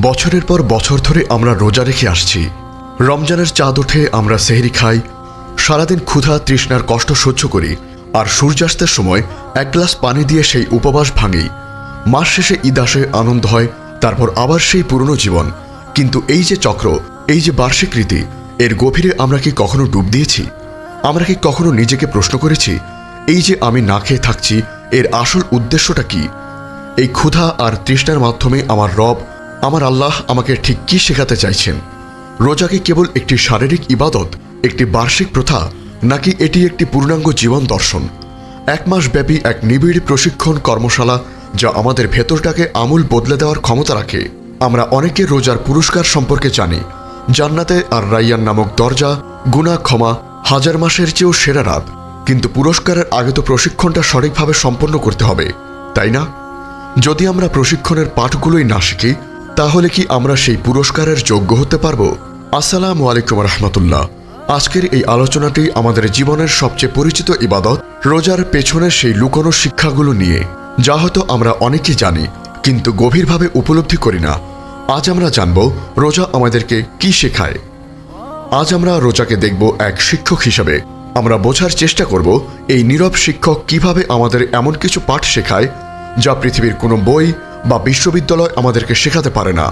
বছরের পর বছর ধরে আমরা রোজা রেখে আসছি। রমজানের চাঁদ ওঠে, আমরা সেহরি খাই। সারাদিন ক্ষুধা, তৃষ্ণার কষ্ট সহ্য করি আর সূর্যাস্তের সময় এক গ্লাস পানি দিয়ে সেই উপবাস ভাঙি। মাস শেষে ঈদ আসে, আনন্দ হয়, তারপর আবার সেই পুরনো জীবন। কিন্তু এই যে চক্র, এই যে বার্ষিক রীতি, এর গভীরে আমরা কি কখনো ডুব দিয়েছি? আমরা কি কখনো নিজেকে প্রশ্ন করেছি, এই যে আমি না খেয়ে থাকছি, এর আসল উদ্দেশ্যটা কি? এই ক্ষুধা আর তৃষ্ণার মাধ্যমে আমার রব আমার আল্লাহ আমাকে ঠিক কি শেখাতে চাইছেন? রোজাকে কেবল একটি শারীরিক ইবাদত, একটি বার্ষিক প্রথা, নাকি এটি একটি পূর্ণাঙ্গ জীবন দর্শন? এক মাস ব্যাপী এক নিবিড় প্রশিক্ষণ কর্মশালা যা আমাদের ভেতরটাকে আমূল বদলে দেওয়ার ক্ষমতা রাখে। আমরা অনেকে রোজার পুরস্কার সম্পর্কে জানি, জান্নাতে আর রাইয়ান নামক দরজা, গুণা ক্ষমা, হাজার মাসের চেয়েও সেরা রাত। কিন্তু পুরস্কারের আগে তো প্রশিক্ষণটা সঠিকভাবে সম্পন্ন করতে হবে, তাই না? যদি আমরা প্রশিক্ষণের পাঠগুলোই না শিখি তাহলে কি আমরা সেই পুরস্কারের যোগ্য হতে পারব? আসসালামু আলাইকুম রহমতুল্লাহ। আজকের এই আলোচনাটি আমাদের জীবনের সবচেয়ে পরিচিত ইবাদত, রোজার পেছনের সেই লুকোনো শিক্ষাগুলো নিয়ে। যা হয়তো আমরা অনেকেই জানি, কিন্তু গভীরভাবে উপলব্ধি করি না। আজ আমরা জানব রোজা আমাদেরকে কি শেখায়। আজ আমরা রোজাকে দেখব এক শিক্ষক হিসাবে। আমরা বোঝার চেষ্টা করব এই নীরব শিক্ষক কীভাবে আমাদের এমন কিছু পাঠ শেখায়, যা পৃথিবীর কোনো বই বা বিশ্ববিদ্যালয় আমাদেরকে শেখাতে পারে না।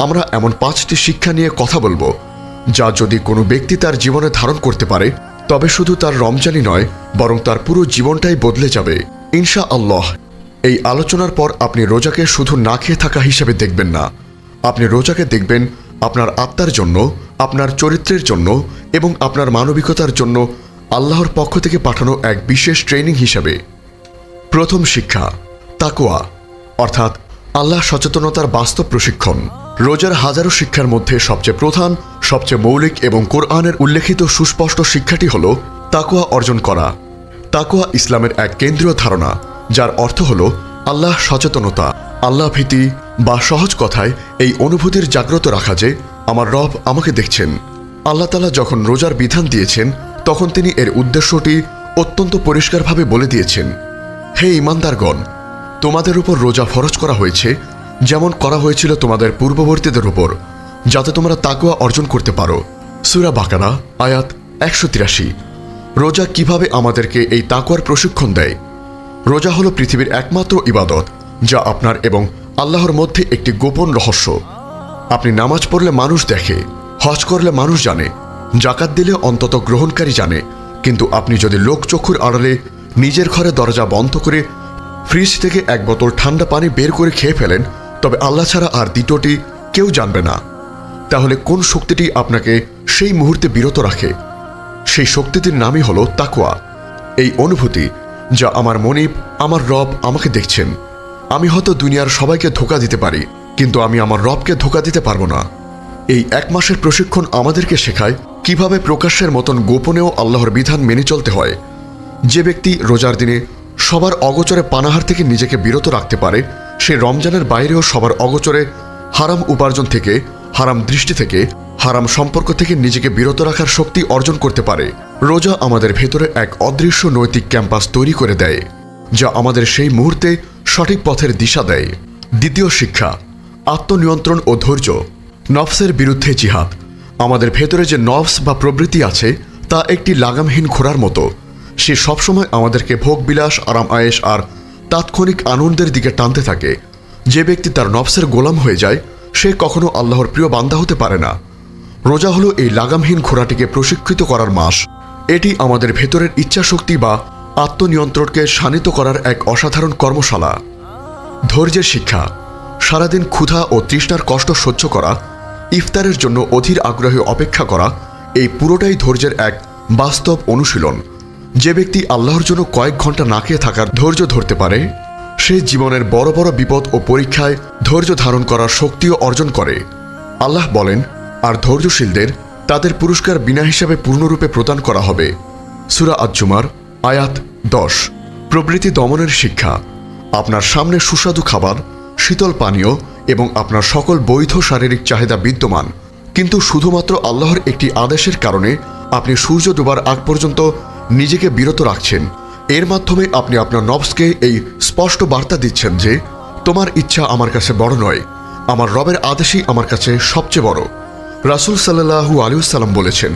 আমরা এমন পাঁচটি শিক্ষা নিয়ে কথা বলব, যা যদি কোনো ব্যক্তি তার জীবনে ধারণ করতে পারে, তবে শুধু তার রমজানই নয়, বরং তার পুরো জীবনটাই বদলে যাবে। ইনশা আল্লাহ এই আলোচনার পর আপনি রোজাকে শুধু না খেয়ে থাকা হিসেবে দেখবেন না। আপনি রোজাকে দেখবেন আপনার আত্মার জন্য, আপনার চরিত্রের জন্য এবং আপনার মানবিকতার জন্য আল্লাহর পক্ষ থেকে পাঠানো এক বিশেষ ট্রেনিং হিসাবে। প্রথম শিক্ষা তাকোয়া অর্থাৎ আল্লাহ সচেতনতার বাস্তব প্রশিক্ষণ, রোজার হাজারো শিক্ষার মধ্যে সবচেয়ে প্রধান, সবচেয়ে মৌলিক এবং কোরআনের উল্লেখিত সুস্পষ্ট শিক্ষাটি হল তাকোয়া অর্জন করা। তাকোয়া ইসলামের এক কেন্দ্রীয় ধারণা, যার অর্থ হল আল্লাহ সচেতনতা। আল্লাহ ভীতি বা সহজ কথায় এই অনুভূতির জাগ্রত রাখা যে আমার রব আমাকে দেখছেন। আল্লাহ তালা যখন রোজার বিধান দিয়েছেন, তখন তিনি এর উদ্দেশ্যটি অত্যন্ত পরিষ্কারভাবে বলে দিয়েছেন। হে ইমানদারগণ তোমাদের উপর রোজা ফরজ করা হয়েছে, যেমন করা হয়েছিল তোমাদের পূর্ববর্তীদের উপর, যাতে তোমরা তাকুয়া অর্জন করতে পারো। সুরা বাকানা আয়াত একশো তিরাশি। রোজা কীভাবে আমাদেরকে এই তাকুয়ার প্রশিক্ষণ দেয়? রোজা হলো পৃথিবীর একমাত্র ইবাদত, যা আপনার এবং আল্লাহর মধ্যে একটি গোপন রহস্য। আপনি নামাজ পড়লে মানুষ দেখে, হজ করলে মানুষ জানে, জাকাত দিলে অন্তত গ্রহণকারী জানে, কিন্তু আপনি যদি লোকচক্ষুর আড়ালে নিজের ঘরে দরজা বন্ধ করে ফ্রিজ থেকে এক বোতল ঠান্ডা পানি বের করে খেয়ে ফেলেন, তবে আল্লাহ ছাড়া আর দ্বিতীয়টি কেউ জানবে না। তাহলে কোন শক্তিটি আপনাকে সেই মুহূর্তে বিরত রাখে? সেই শক্তিটির নামই হলো তাকুয়া এই অনুভূতি যা আমার মনিব, আমার রব আমাকে দেখছেন। আমি হয়তো দুনিয়ার সবাইকে ধোকা দিতে পারি, কিন্তু আমি আমার রবকে ধোকা দিতে পারব না। এই এক মাসের প্রশিক্ষণ আমাদেরকে শেখায় কীভাবে প্রকাশ্যের মতন গোপনেও আল্লাহর বিধান মেনে চলতে হয়। যে ব্যক্তি রোজার দিনে সবার অগোচরে পানাহার থেকে নিজেকে বিরত রাখতে পারে, সে রমজানের বাইরেও সবার অগোচরে হারাম উপার্জন থেকে, হারাম দৃষ্টি থেকে, হারাম সম্পর্ক থেকে নিজেকে বিরত রাখার শক্তি অর্জন করতে পারে। রোজা আমাদের ভেতরে এক অদৃশ্য নৈতিক ক্যাম্পাস তৈরি করে দেয়, যা আমাদের সেই মুহূর্তে সঠিক পথের দিশা দেয়। দ্বিতীয় শিক্ষা, আত্মনিয়ন্ত্রণ ও ধৈর্য। নফসের বিরুদ্ধে জিহাদ। আমাদের ভেতরে যে নফস বা প্রবৃত্তি আছে, তা একটি লাগামহীন ঘোড়ার মতো। সে সবসময় আমাদেরকে ভোগবিলাস, আরাম আয়েস আর তাৎক্ষণিক আনন্দের দিকে টানতে থাকে। যে ব্যক্তি তার নফসের গোলাম হয়ে যায়, সে কখনো আল্লাহর প্রিয় বান্দা হতে পারে না। রোজা হলো এই লাগামহীন ঘোড়াটিকে প্রশিক্ষিত করার মাস। এটি আমাদের ভেতরের ইচ্ছাশক্তি বা আত্মনিয়ন্ত্রণকে শানিত করার এক অসাধারণ কর্মশালা। ধৈর্যের শিক্ষা, সারাদিন ক্ষুধা ও তৃষ্ণার কষ্ট সহ্য করা, ইফতারের জন্য অধীর আগ্রহে অপেক্ষা করা, এই পুরোটাই ধৈর্যের এক বাস্তব অনুশীলন। যে ব্যক্তি আল্লাহর জন্য কয়েক ঘণ্টা না খেয়ে থাকার ধৈর্য ধরতে পারে, সে জীবনের বড় বড় বিপদ ও পরীক্ষায় ধৈর্য ধারণ করার শক্তিও অর্জন করে। আল্লাহ বলেন, আর ধৈর্যশীলদের তাদের পুরস্কার বিনা হিসাবে পূর্ণরূপে প্রদান করা হবে। সুরা আজ্জুমার আয়াত দশ। প্রবৃত্তি দমনের শিক্ষা। আপনার সামনে সুস্বাদু খাবার, শীতল পানীয় এবং আপনার সকল বৈধ শারীরিক চাহিদা বিদ্যমান। কিন্তু শুধুমাত্র আল্লাহর একটি আদেশের কারণে আপনি সূর্য ডোবার আগ পর্যন্ত নিজেকে বিরত রাখছেন। এর মাধ্যমে আপনি আপনার নবসকে এই স্পষ্ট বার্তা দিচ্ছেন যে, তোমার ইচ্ছা আমার কাছে বড় নয়। আমার রবের আদেশই আমার কাছে সবচেয়ে বড়। রাসুল সাল্লাহু আলিউসাল্লাম বলেছেন,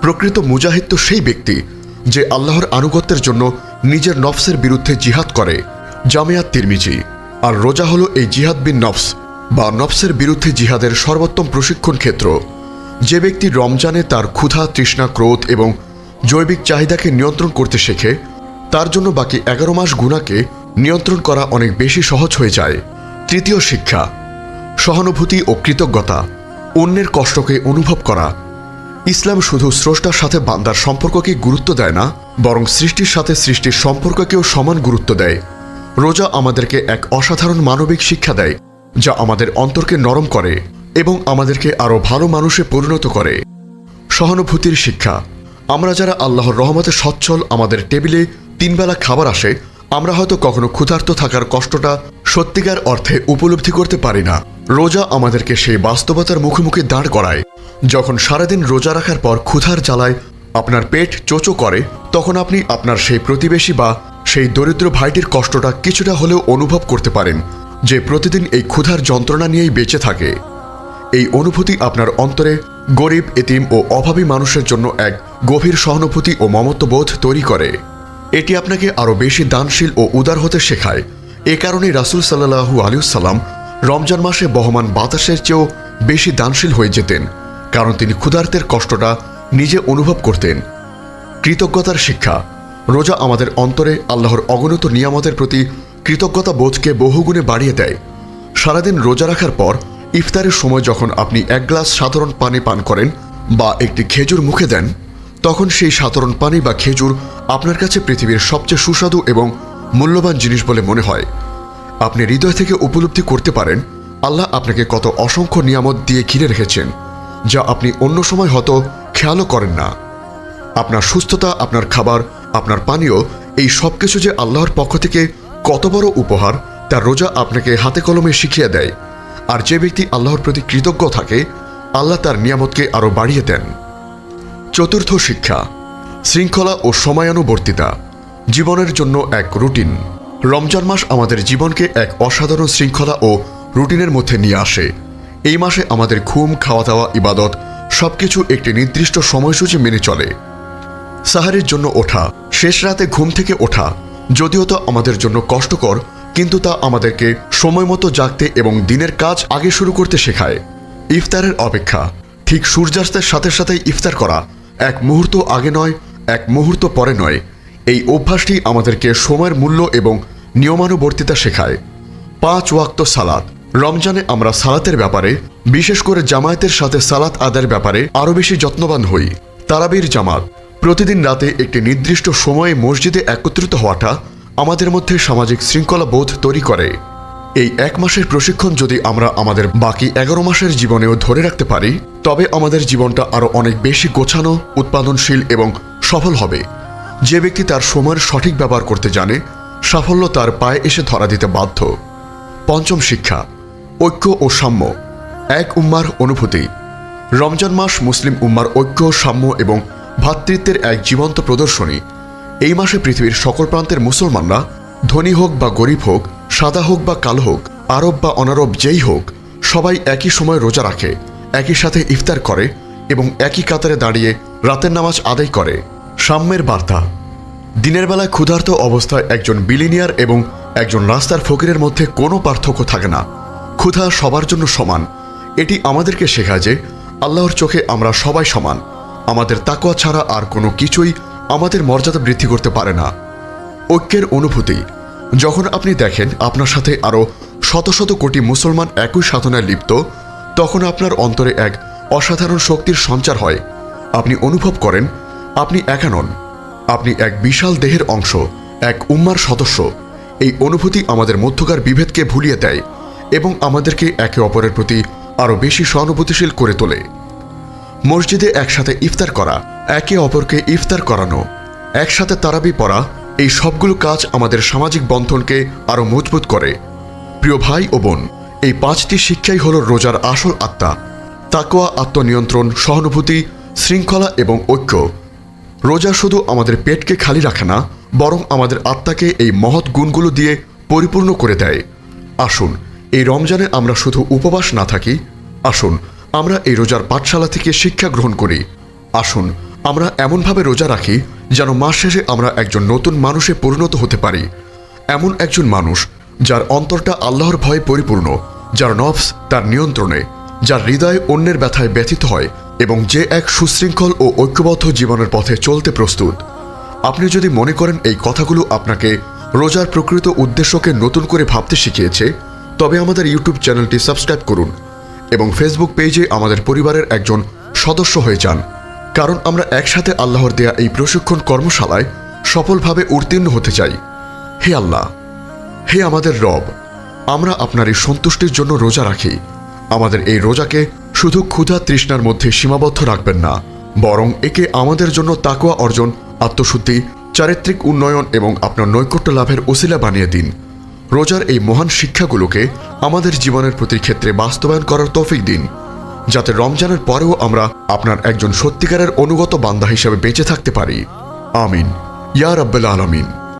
প্রকৃত মুজাহিদ তো সেই ব্যক্তি যে আল্লাহর আনুগত্যের জন্য নিজের নফসের বিরুদ্ধে জিহাদ করে। জামিয়াত তিরমিজি। আর রোজা হলো এই জিহাদ বিন নফস বা নফসের বিরুদ্ধে জিহাদের সর্বোত্তম প্রশিক্ষণ ক্ষেত্র। যে ব্যক্তি রমজানে তার ক্ষুধা, তৃষ্ণা, ক্রোধ এবং জৈবিক চাহিদাকে নিয়ন্ত্রণ করতে শেখে, তার জন্য বাকি এগারো মাস গুণাকে নিয়ন্ত্রণ করা অনেক বেশি সহজ হয়ে যায়। তৃতীয় শিক্ষা, সহানুভূতি ও কৃতজ্ঞতা, অন্যের কষ্টকে অনুভব করা। ইসলাম শুধু স্রষ্টার সাথে বান্দার সম্পর্ককে গুরুত্ব দেয় না, বরং সৃষ্টির সাথে সৃষ্টির সম্পর্ককেও সমান গুরুত্ব দেয়। রোজা আমাদেরকে এক অসাধারণ মানবিক শিক্ষা দেয়, যা আমাদের অন্তরকে নরম করে এবং আমাদেরকে আরও ভালো মানুষে পরিণত করে। সহানুভূতির শিক্ষা আমরা যারা আল্লাহর রহমতে সচ্ছল আমাদের টেবিলে তিনবেলা খাবার আসে, আমরা হয়তো কখনো ক্ষুধার্ত থাকার কষ্টটা সত্যিকার অর্থে উপলব্ধি করতে পারি না। রোজা আমাদেরকে সেই বাস্তবতার মুখোমুখি দাঁড় করায়। যখন সারাদিন রোজা রাখার পর ক্ষুধার জ্বালায় আপনার পেট চোচো করে, তখন আপনি আপনার সেই প্রতিবেশী বা সেই দরিদ্র ভাইটির কষ্টটা কিছুটা হলেও অনুভব করতে পারেন, যে প্রতিদিন এই ক্ষুধার যন্ত্রণা নিয়েই বেঁচে থাকে। এই অনুভূতি আপনার অন্তরে গরিব, এতিম ও অভাবী মানুষের জন্য এক গভীর সহানুভূতি ও মমত্ববোধ তৈরি করে। এটি আপনাকে আরও বেশি দানশীল ও উদার হতে শেখায়। এ কারণে রাসুল সাল্লাহু আলিউসাল্লাম রমজান মাসে বহমান বাতাসের চেয়েও বেশি দানশীল হয়ে যেতেন, কারণ তিনি ক্ষুধার্তের কষ্টটা নিজে অনুভব করতেন। কৃতজ্ঞতার শিক্ষা, রোজা আমাদের অন্তরে আল্লাহর অগণিত নিয়ামতের প্রতি কৃতজ্ঞতা বোধকে বহুগুণে বাড়িয়ে দেয়। সারাদিন রোজা রাখার পর, ইফতারের সময় যখন আপনি এক গ্লাস সাধারণ পানি পান করেন বা একটি খেজুর মুখে দেন তখন সেই সাধারণ পানি বা খেজুর আপনার কাছে পৃথিবীর সবচেয়ে সুস্বাদু এবং মূল্যবান জিনিস বলে মনে হয়। আপনি হৃদয় থেকে উপলব্ধি করতে পারেন, আল্লাহ আপনাকে কত অসংখ্য নিয়ামত দিয়ে ঘিরে রেখেছেন, যা আপনি অন্য সময় হয়তো খেয়ালও করেন না। আপনার সুস্থতা, আপনার খাবার, আপনার পানীয়, এই সব কিছু যে আল্লাহর পক্ষ থেকে কত বড় উপহার, তার রোজা আপনাকে হাতে কলমে শিখিয়ে দেয়। আর যে ব্যক্তি আল্লাহর প্রতি কৃতজ্ঞ থাকে, আল্লাহ তার নিয়ামতকে আরও বাড়িয়ে দেন। চতুর্থ শিক্ষা, শৃঙ্খলা ও সময়ানুবর্তিতা, জীবনের জন্য এক রুটিন। রমজান মাস আমাদের জীবনকে এক অসাধারণ শৃঙ্খলা ও রুটিনের মধ্যে নিয়ে আসে। এই মাসে আমাদের ঘুম খাওয়া দাওয়া ইবাদত সবকিছু একটি নির্দিষ্ট সময়সূচি মেনে চলে। সাহারির জন্য ওঠা, শেষ রাতে ঘুম থেকে ওঠা, যদিও তা আমাদের জন্য কষ্টকর, কিন্তু তা আমাদেরকে সময় মতো জাগতে এবং দিনের কাজ আগে শুরু করতে শেখায়। ইফতারের অপেক্ষা, ঠিক সূর্যাস্তের সাথে সাথেই ইফতার করা এক মুহূর্ত আগে নয়, এক মুহূর্ত পরে নয়। এই অভ্যাসটি আমাদেরকে সময়ের মূল্য এবং নিয়মানুবর্তিতা শেখায়। পাঁচ ওয়াক্ত সালাত। রমজানে আমরা সালাতের ব্যাপারে, বিশেষ করে জামায়াতের সাথে সালাত আদায়ের ব্যাপারে আরও বেশি যত্নবান হই। তারাবির জামাত, প্রতিদিন রাতে একটি নির্দিষ্ট সময়ে মসজিদে একত্রিত হওয়াটা আমাদের মধ্যে সামাজিক শৃঙ্খলা বোধ তৈরি করে। এই এক মাসের প্রশিক্ষণ যদি আমরা আমাদের বাকি এগারো মাসের জীবনেও ধরে রাখতে পারি, তবে আমাদের জীবনটা আরও অনেক বেশি গোছানো, উৎপাদনশীল এবং সফল হবে। যে ব্যক্তি তার সময়ের সঠিক ব্যবহার করতে জানে, সাফল্য তার পায়ে এসে ধরা দিতে বাধ্য। পঞ্চম শিক্ষা, ঐক্য ও সাম্য। এক উম্মার অনুভূতি। রমজান মাস মুসলিম উম্মার ঐক্য, সাম্য এবং ভ্রাতৃত্বের এক জীবন্ত প্রদর্শনী। এই মাসে পৃথিবীর সকল প্রান্তের মুসলমানরা ধনী হোক বা গরিব হোক সাদা হোক বা কালো হোক, আরব বা অনারব যেই হোক, সবাই একই সময় রোজা রাখে, একই সাথে ইফতার করে এবং একই কাতারে দাঁড়িয়ে রাতের নামাজ আদায় করে। সাম্যের বার্তা। দিনের বেলায় ক্ষুধার্ত অবস্থায় একজন বিলিনিয়ার এবং একজন রাস্তার ফকিরের মধ্যে কোনো পার্থক্য থাকে না। ক্ষুধা সবার জন্য সমান। এটি আমাদেরকে শেখায় যে আল্লাহর চোখে আমরা সবাই সমান। আমাদের তাকোয়া ছাড়া আর কোনো কিছুই আমাদের মর্যাদা বৃদ্ধি করতে পারে না। ঐক্যের অনুভূতি। যখন আপনি দেখেন আপনার সাথে আরও শত শত কোটি মুসলমান একই সাধনায় লিপ্ত, তখন আপনার অন্তরে এক অসাধারণ শক্তির সঞ্চার হয়। আপনি অনুভব করেন, আপনি একা নন। আপনি এক বিশাল দেহের অংশ, এক উম্মার সদস্য। এই অনুভূতি আমাদের মধ্যকার বিভেদকে ভুলিয়ে দেয় এবং আমাদেরকে একে অপরের প্রতি আরও বেশি সহানুভূতিশীল করে তোলে। মসজিদে একসাথে ইফতার করা, একে অপরকে ইফতার করানো, একসাথে তারাবি পড়া এই সবগুলো কাজ আমাদের সামাজিক বন্ধনকে আরও মজবুত করে। প্রিয় ভাই ও বোন, এই পাঁচটি শিক্ষাই হল রোজার আসল আত্মা। তাকোয়া আত্মনিয়ন্ত্রণ, সহানুভূতি, শৃঙ্খলা এবং ঐক্য। রোজা শুধু আমাদের পেটকে খালি রাখে না, বরং আমাদের আত্মাকে এই মহৎ গুণগুলো দিয়ে পরিপূর্ণ করে দেয়। আসুন, এই রমজানে আমরা শুধু উপবাস না থাকি। আসুন, আমরা এই রোজার পাঠশালা থেকে শিক্ষা গ্রহণ করি। আসুন আমরা এমনভাবে রোজা রাখি যেন মাস শেষে আমরা একজন নতুন মানুষে পরিণত হতে পারি। এমন একজন মানুষ যার অন্তরটা আল্লাহর ভয়ে পরিপূর্ণ, যার নফস তার নিয়ন্ত্রণে, যার হৃদয় অন্যের ব্যথায় ব্যথিত হয় এবং যে এক সুশৃঙ্খল ও ঐক্যবদ্ধ জীবনের পথে চলতে প্রস্তুত। আপনি যদি মনে করেন এই কথাগুলো আপনাকে রোজার প্রকৃত উদ্দেশ্যকে নতুন করে ভাবতে শিখিয়েছে, তবে আমাদের ইউটিউব চ্যানেলটি সাবস্ক্রাইব করুন এবং ফেসবুক পেজে আমাদের পরিবারের একজন সদস্য হয়ে যান। কারণ আমরা একসাথে আল্লাহর দেয়া এই প্রশিক্ষণ কর্মশালায় সফলভাবে উত্তীর্ণ হতে চাই। হে আল্লাহ, হে আমাদের রব, আমরা আপনার এই সন্তুষ্টির জন্য রোজা রাখি। আমাদের এই রোজাকে শুধু ক্ষুধা তৃষ্ণার মধ্যে সীমাবদ্ধ রাখবেন না, বরং একে আমাদের জন্য তাকুয়া অর্জন, আত্মশুদ্ধি, চারিত্রিক উন্নয়ন এবং আপনার নৈকট্য লাভের ওসিলা বানিয়ে দিন। রোজার এই মহান শিক্ষাগুলোকে আমাদের জীবনের প্রতি ক্ষেত্রে বাস্তবায়ন করার তৌফিক দিন। যাতে রমজানের পরেও আমরা আপনার একজন সত্যিকারের অনুগত বান্দা হিসেবে বেঁচে থাকতে পারি। আমিন। ইয়া রাব্বাল আলামিন।